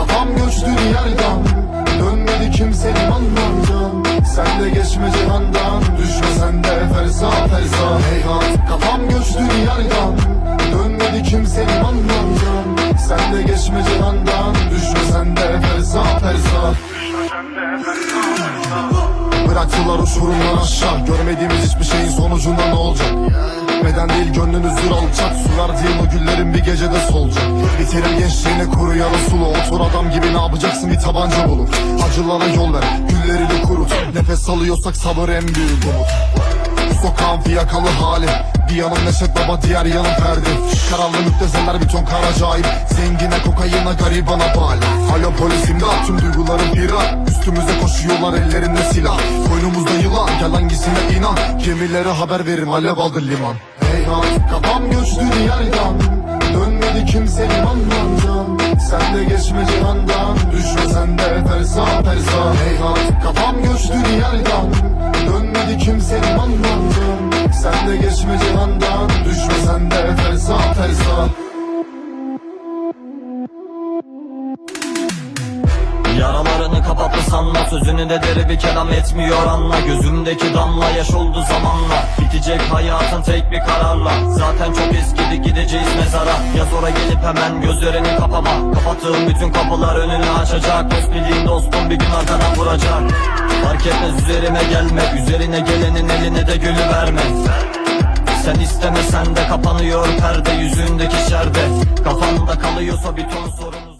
Kafam göçtü diyardan. Dönmedi kimsenin anlamdan Sen de geçme cihandan. Düşme sen de fersa fersa Heyhat Kafam göçtü diyardan. Dönmedi kimsenin anlamdan Sen de geçme cihandan Bıraktılar uçurumdan aşağı. Görmediğimiz hiçbir şeyin sonucunda ne olacak? Beden değil gönlünüz zür alacak. Su verdiğin o güllerin bir gecede solacak. Bitirir gençliğini kuru yarı sulu. Otur adam gibi ne yapacaksın? Bir tabanca bulup Acılara yol ver güllerini kurut. Nefes alıyorsak sabır en büyük umut. Sokağın fiyakalı hali. Bir yanım Neşet Baba diğer yanım Ferdi. Karanlı müptezeller bir ton karacayip Zengine kokayına garibana bali. Alo polisim de tüm duygularım firar. Üstümüze koşuyorlar ellerinde silah. Boynumuzda yılan gel hangisine inan? Gemilere haber verin alev aldı liman. Heyhat kafam göçtü diyardan. Dönmedi kimsenin anlamdan Sen de geçme cihandan. Düşme sen de fersa fersa Heyhat kafam göçtü diyardan. Dönmedi kimsenin anlamdan Sen de geçme cihandan. Düşme sen de fersa fersa Kapattı sanma Sözünü de deri bir kelam etmiyor anla. Gözümdeki damla yaş oldu zamanla. Bitecek hayatın tek bir kararla. Zaten çok eskidi gideceğiz mezara. Yaz ora gelip hemen gözlerini kapama. Kapattığım bütün kapılar önünü açacak. Dost bildiğin dostum bir gün arkadan vuracak. Fark etmez üzerime gelme. Üzerine gelenin eline de gülü verme. Sen istemesen de kapanıyor perde yüzündeki şerde. Kafanda kalıyorsa bir ton sorunuz